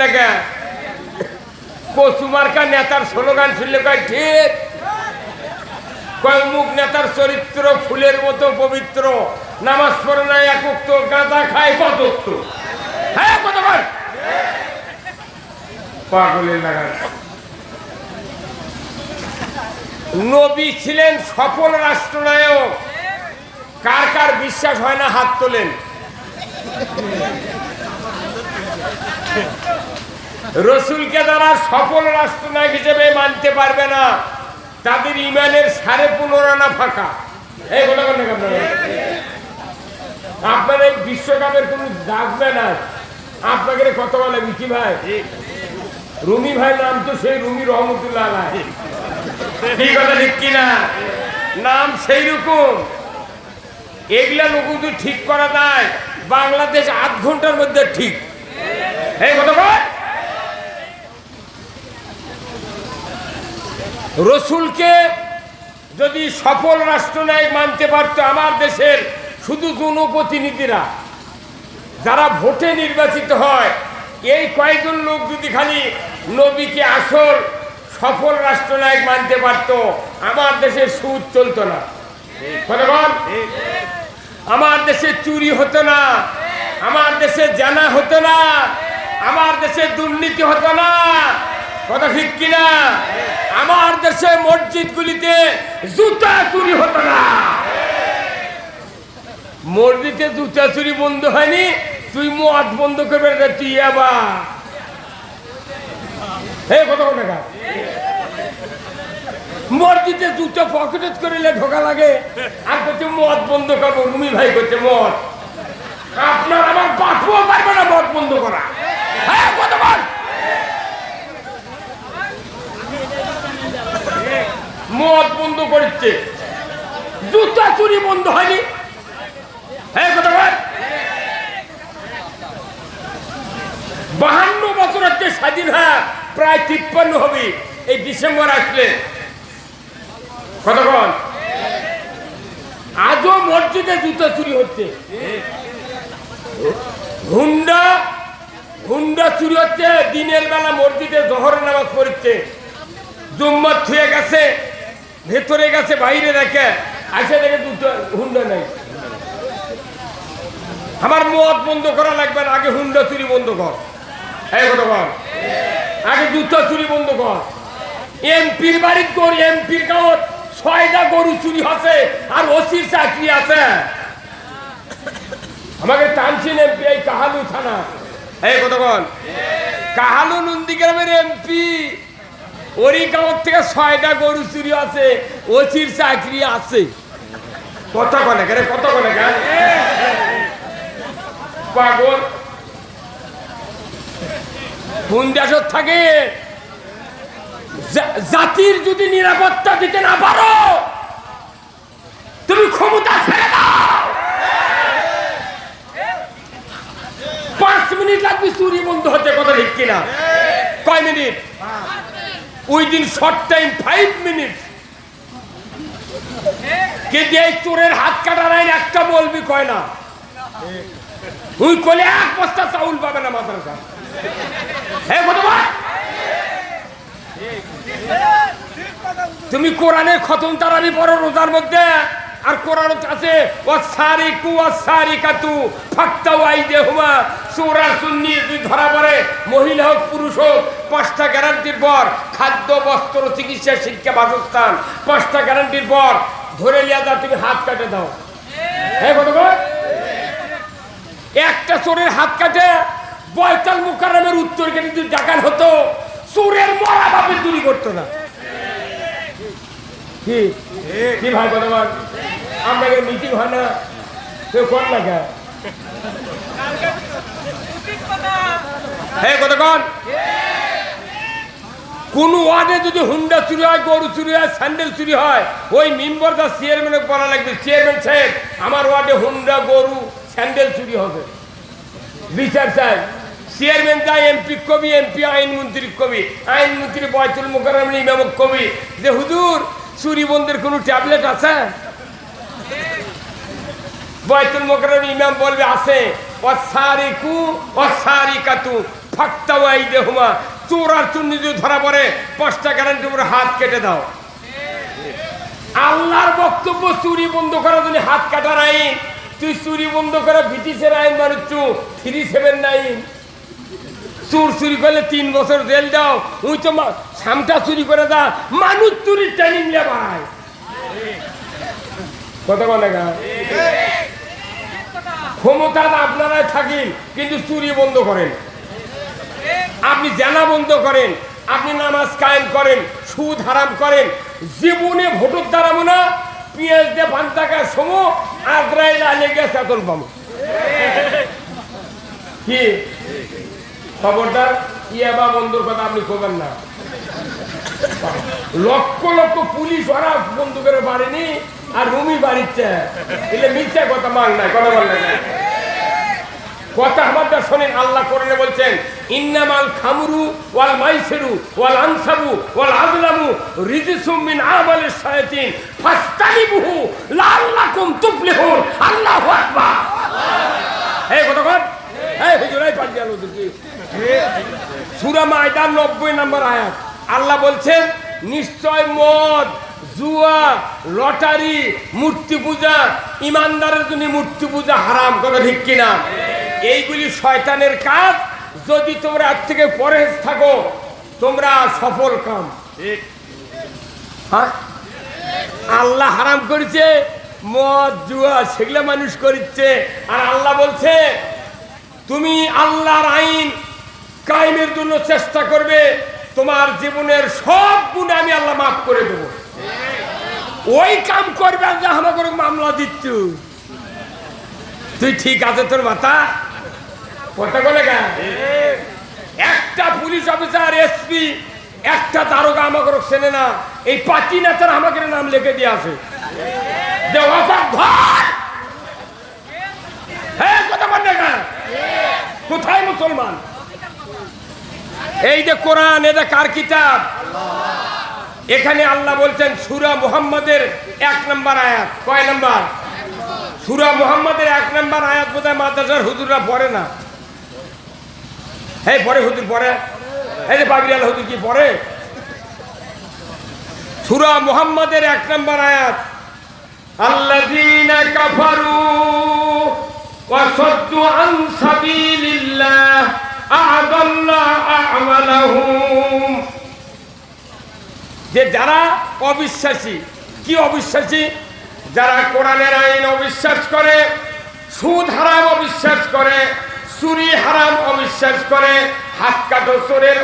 না কে নেতার স্লোগান শুনলে কয়, ঠিক। কয়, মুখ নেতার চরিত্র ফুলের মতো পবিত্র। নামাজ পড়ে না গাঁদা খায় হ্যাঁ লাগান নবী ছিলেন সফল রাষ্ট্রনায়ক। কার কার বিশ্বাস হয় না হাত তোলেন? রসুলকে তারা সফল রাষ্ট্রনায়ক হিসেবে মানতে পারবে না, তাদের ইমানের সাড়ে পনেরো ফাঁকা। আপনারা আপনার এই বিশ্বকাপের কোন ডাকবে না আপনাকে কত বলে বিকি ভাই। রুমি ভাই নাম তো সেই রুমি রহমতুল্লাহ ভাই। ঠিক কথা ঠিক কিনা? নাম সেই রকম এগুলা লোক ঠিক করা যায় বাংলাদেশ আধ ঘণ্টার মধ্যে ঠিক। এই কথা বল রসুলকে যদি সফল রাষ্ট্রনায়ক মানতে পারতো আমার দেশের শুধু জনপ্রতিনিধিরা, যারা ভোটে নির্বাচিত হয়, এই কয়েকজন লোক যদি খালি নবীকে আসল সফল রাষ্ট্রনায়ক মানতে পারতো, আমার দেশে সুদ চলতো না। আমার দেশে চুরি হতো না। আমার দেশে জানা হতো না। আমার দেশে দুর্নীতি হতো না। কথা ঠিক কিনা? আমার দেশে মসজিদগুলিতে জুতা চুরি হতো না। মসজিদে জুতা চুরি বন্ধ হয়নি, তুই মদ বন্ধ করবে তুই আবার। হে কত টাকা মসজিদে জুতো পকেটে করিলে ঢোকা লাগে, আর করছে মদ বন্ধ করব, রুমি ভাই করছে মদ আপনার আমার বাপুও পারবে না মদ বন্ধ করা। হ্যাঁ কতবার মদ করছে জুতা চুরি বন্ধ হয়নি। হ্যাঁ কতবার বাহান্ন বছর হচ্ছে স্বাধীন হ্যাঁ প্রায় তিপ্পান্ন হবে। এই ডিসেম্বর আসলে। কতক্ষণ আজও মসজিদে জুতো চুরি হচ্ছে। হুন্ডা হুন্ডা চুরি হচ্ছে, দিনের বেলা মসজিদে জহরের নামাজ পড়ছে। জুম্মার থুয়ে গেছে। ভেতরে গেছে, বাইরে রেখে আসে দেখে হুন্ডা নাই। আমার মদ বন্ধ করা লাগবে আগে হুন্ডা চুরি বন্ধ কর। আগে জুতো চুরি বন্ধ কর। এমপির বাড়ির তোর, এমপির গাঁত। ছয়টা গরু চুরি হচ্ছে, আর ওসির চাকরি আছে। আমাকে টানছেন এমপি, এই কাহালু থানা। এই বল। কাহালু নন্দীগ্রামের এমপি। ওরই গাঁত থেকে ছয়টা গরু চুরি আছে ওসির চাকরি আছে। কথা কনে কেন কথা কনে কেন পাগল। কোন দেশত থাকে? জাতির যদি নিরাপত্তা দিতে না পারো তুমি ক্ষমতা ছেড়ে দাও। পাঁচ মিনিট লাগবে চুরি বন্ধ হতে কথা ঠিক কিনা? কয় minute? Within short time five minute কে এই চোরের হাত কাটার আইন একটা বলবি কয় না? তুই কলে এক বস্তা চাউল পাবে না মাদ্রাসা। হে কত তুমি কোরআনের খতম তারাবি পড়ো রোজার মধ্যে। আর কোরআন আছে ও সারি কু ও সারি কাতু ফাক্তা ওয়াই দে হুমা চোরা সুন্নি যদি ধরা পড়ে, মহিলা হোক, পুরুষ হোক, পাঁচটা গ্যারান্টির পর খাদ্য, বস্ত্র, চিকিৎসা, শিক্ষা, বাসস্থান, পাঁচটা গ্যারান্টির পর ধরে লিয়া যা তুমি হাত কাটে দাও। হ্যাঁ কত একটা চোরের হাত কাটে বয়তাল মুকাররমের উত্তর গেটে যদি ডাকান হতো, চোরের মরা বাপে চুরি করতো না। কি? ভাই, কথা আমরা মিটিং হয় না, কেউ কর না কে কতক্ষণ কোন। ওয়ার্ডে যদি হুন্ডা চুরি হয়, গরু চুরি হয়, স্যান্ডেল চুরি হয়, ওই মেম্বার দা চেয়ারম্যানে বলা লাগবে। চেয়ারম্যান সাহেব, আমার ওয়ার্ডে হুন্ডা, গরু, স্যান্ডেল চুরি হবে। বিচার চাই। চেয়ারম্যান যায় এমপি কবি এমপি আইনমন্ত্রী কবি। আইনমন্ত্রী বয়তুল মোকাররম ইমামক কবি। যে হুজুর, চুরি বন্ধের কোনো ট্যাবলেট আছে? বয়তুল মোকাররম ইমাম বলবে, আছে। অসারিকু অসারিকাতু ফাক্তা ওয়াই দেহুমা চোর আর চুন্নি যদি ধরা পড়ে, পাঁচটা গ্যারান্টি উপরে হাত কেটে দাও। আল্লাহর বক্তব্য চুরি বন্ধ করার জন্য হাত কাটার আইন তুই চুরি বন্ধ করা ব্রিটিশের আইন মানুষ থ্রি সেভেন নাইন। চুর চুরি করলে তিন বছর জেল দাও। ওই তো সামটা চুরি করে দা মানুষ চুরির ট্রেনিং লে ভাই। কথা বলে গা। ক্ষমতা আপনারাই থাকেন, কিন্তু চুরি বন্ধ করেন। আপনি জানা বন্ধ করেন, আপনি নামাজ কায়েম করেন, সুদ হারাম করেন, জীবনে ভোটর দাঁড়াবো না পেঁয়াজ দিয়ে পাঁচ টাকা সমো আদ্রাই লালে গেছে এখন পাবো। কি? খবরদার ইয়াবা বন্ধুর কথা আপনি করবেন না? লক্ষ লক্ষ পুলিশ ওরা বন্ধু করে বাড়িনি আর রুমি বাড়িতে। এলে মিথ্যা কথা মান নাই কথা বল না। কথা শোনেন, আল্লাহ কোরআনে বলছেন, ইন্নামাল খামরু ওয়াল মাইসিরু ওয়াল আনসাবু ওয়াল আজলামু রিজিসুম মিন আমালিশ শায়াতিন ফাস্তানিবুহু লাআল্লাকুম তুফলিহুন। আল্লাহু কথা কর এই হুজুর, এই পাঠ সূরা মায়দান 90 নম্বর আয়াত। আল্লাহ বলছেন নিশ্চয় মদ জুয়া লটারি মূর্তি পূজা ইমানদারের জন্য মূর্তি পূজা হারাম কথা ঠিক কিনা? এইগুলি শয়তানের কাজ। যদি তোমরা আজ থেকে পরেজ থাকো তোমরা সফল কাম। হ্যাঁ? আল্লাহ হারাম করেছে মদ জুয়া সেগুলো মানুষ করিচ্ছে আর আল্লাহ বলছে তুমি আল্লাহর আইন কায়েমের জন্য চেষ্টা করবে তোমার জীবনের সব গুণে আমি আল্লাহ মাফ করে দেব। ওই কাম করবে যা মামলা দিচ্ছ। তুই ঠিক আছে তোর মাথা? কথা বলে একটা পুলিশ অফিসার, এসপি, একটা দারোগা আমাকে চেনে না। এই পাতি নেতার আমাকে নাম লিখে দিয়ে আসে। কোথায় মুসলমান? এই যে কোরআন এটা কার কিতাব? এখানে আল্লাহ বলছেন, সুরা মুহাম্মাদের এক নম্বর আয়াত। কয় নম্বর? সুরা মুহাম্মাদের এক নম্বর আয়াত বোধহয় মাদ্রাসার হুজুররা পড়ে না। হ্যাঁ পরে হুজুর পরে এই যে বাগরিয়াল হুজুর কি পড়ে? সুরা মুহাম্মাদের এক নম্বর আয়াত। আল্লাযীনা কাফারু ওয়া সাদ্দু আন সাবিলিল্লাহ। যে যারা অবিশ্বাসী, কি অবিশ্বাসী? যারা কোরআনের আইন অবিশ্বাস করে, সুদ হারাম অবিশ্বাস করে, চুরি হারাম অবিশ্বাস করে হাত কাটো চোরের